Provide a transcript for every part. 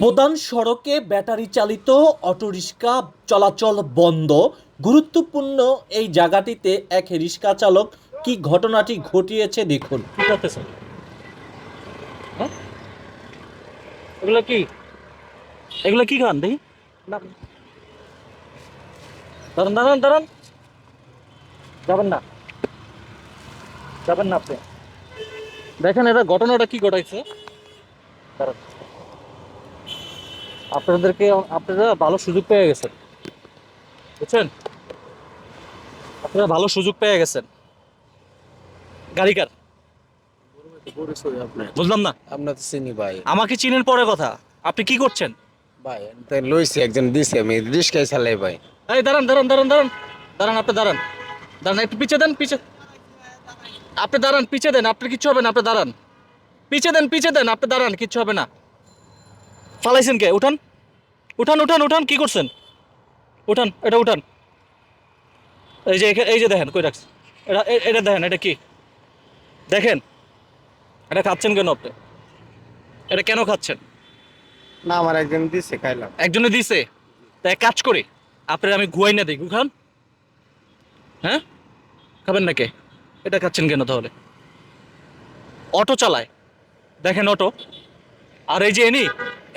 প্রধান সড়কে ব্যাটারি চালিত অটোরিক্সা চলাচল বন্ধ। গুরুত্বপূর্ণ এই জায়গাটিতে এক রিক্সা চালক কি ঘটনাটি ঘটিয়েছে দেখুন। কি করতেছে হ্যাঁ? এগুলো কি? এগুলো কি খান দেখি? দাঁড়ান দাঁড়ান দাঁড়ান। যাবেন না। যাবেন না আপনি। দেখেন এটা ঘটনাটা কি ঘটাইছে। দাঁড়ান। আপনাদেরকে আপনারা ভালো সুযোগ পেয়ে গেছেন। বুঝছেন? আপনারা ভালো সুযোগ পেয়ে গেছেন। গাড়ি কার? বুঝলাম না। আপনার তো চিনি ভাই। আমাকে চিনেন পরে কথা। আপনি কি করছেন? ভাই তাই লইছি একজন দিছে আমি রিস্কায় চালাই ভাই। এই দাঁড়ান দাঁড়ান দাঁড়ান দাঁড়ান। দাঁড়ান আপনি দাঁড়ান। দাঁড়ান একটু পিছে দেন পিছে। আপনি দাঁড়ান পিছে দেন আপনি কিচ্ছু হবে না আপনি দাঁড়ান। পিছে দেন পিছে দেন আপনি দাঁড়ান কিচ্ছু হবে না। ফালাইছেন কে? উঠান। উঠান উঠান উঠান কি করছেন? উঠান এটা উঠান। এই যে এই যে দেখেন কই রাখছেন? এটা এটা দেখেন এটা কি? দেখেন এটা খাচ্ছেন কেন আপনি? এটা কেন খাচ্ছেন? না আমার একজন দিছে খাইলাম। একজনে দিছে? তা এক কাজ করি আপনার আমি গুয়াই না দিই। খান হ্যাঁ? খাবেন নাকি? এটা খাচ্ছেন কেন তাহলে? অটো চালায়। দেখেন অটো। আর এই যে এনি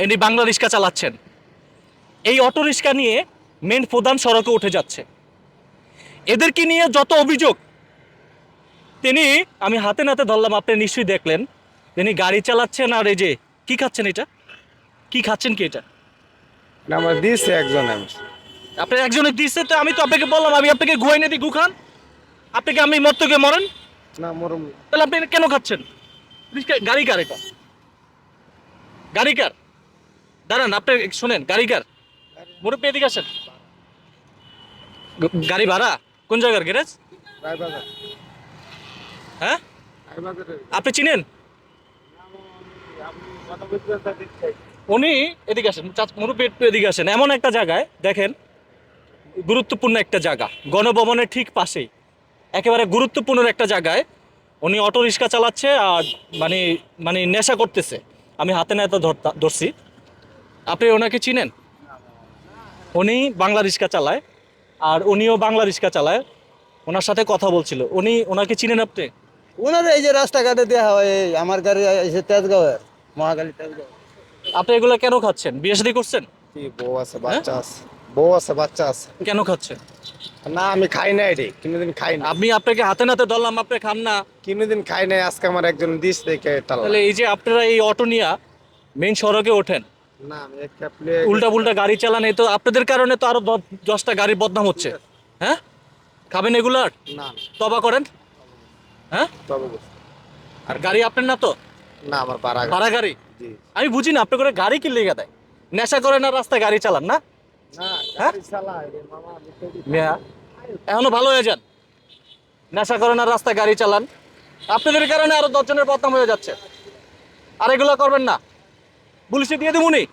এনি বাংলা রিক্সা চালাচ্ছেন। এই অটো রিক্সা নিয়ে মেন প্রধান সড়কে উঠে যাচ্ছে। এদেরকে নিয়ে যত অভিযোগ তিনি আমি হাতে নাতে ধরলাম আপনি নিশ্চয়ই দেখলেন তিনি গাড়ি চালাচ্ছেন আর এই যে কি খাচ্ছেন এটা? কি খাচ্ছেন কি এটা? না আমার দিছে একজন আপনি একজনে দিচ্ছে তো আমি তো আপনাকে বললাম আমি আপনাকে গুয়াই না দিই গু খান। আপনাকে আমি মরতকে মরেন? না মরম তাহলে আপনি কেন খাচ্ছেন? গাড়ি কার এটা? গাড়ি কার? দাঁড়ান আপনি শোনেন গাড়ি কার? মুরব্বী এদিকে আসেন। গাড়ি ভাড়া? কোন জায়গার গ্যারেজ হ্যাঁ? আপনি চিনেন? উনি এদিকে আসেন। মুরব্বী একটু এদিকে আসেন। এমন একটা জায়গায়, দেখেন, গুরুত্বপূর্ণ একটা জায়গা। গণভবনের ঠিক পাশেই। একেবারে গুরুত্বপূর্ণ একটা জায়গায় উনি অটো রিক্সা চালাচ্ছে আর মানে মানে নেশা করতেছে। আমি হাতে নাতে ধরতা- ধরছি। আপনি ওনাকে চিনেন? উনি বাংলা রিক্সা চালায় আর উনিও বাংলা রিক্সা চালায়। ওনার সাথে কথা বলছিল। উনি ওনাকে চিনেন আপনি? ওনার এই যে রাস্তাঘাটে দেওয়া হয় এই আমার গাড়ি এসে তেজগাঁওয়ের মহাকালী তেজগাঁও। আপনি এগুলো কেন খাচ্ছেন? বিয়ে শাদী করছেন? কি বউ আছে বাচ্চা আছে। বউ আছে বাচ্চা আছে। কেন খাচ্ছেন? না আমি খাই নাই রে কোনোদিন খাই না আপনি আপনাকে হাতে নাতে ধরলাম আপনি খান না। কোনোদিন খাই নাই আজকে আমার একজন দিস দেখে তাহলে এই যে আপনারা এই অটো নিয়ে মেন সড়কে ওঠেন না আমি উল্টা পুল্টা গাড়ি চালান এই তো আপনাদের কারণে তো আরও দশটা গাড়ির বদনাম হচ্ছে। হ্যাঁ? খাবেন এগুলার না তবা করেন। হ্যাঁ? আর গাড়ি আপনার না তো? না আমার ভাড়া গাড়ি। আমি বুঝি না আপনি করে গাড়ি কি লেগে দেয়। নেশা করেন আর রাস্তায় গাড়ি চালান না? না হ্যাঁ? মেয়া এখনও ভালো হয়ে যান। নেশা করেন আর রাস্তায় গাড়ি চালান। আপনাদের কারণে আরও দশজনের বদনাম হয়ে যাচ্ছে। আর এগুলো করবেন না। পুলিশে দিয়ে দেবুনি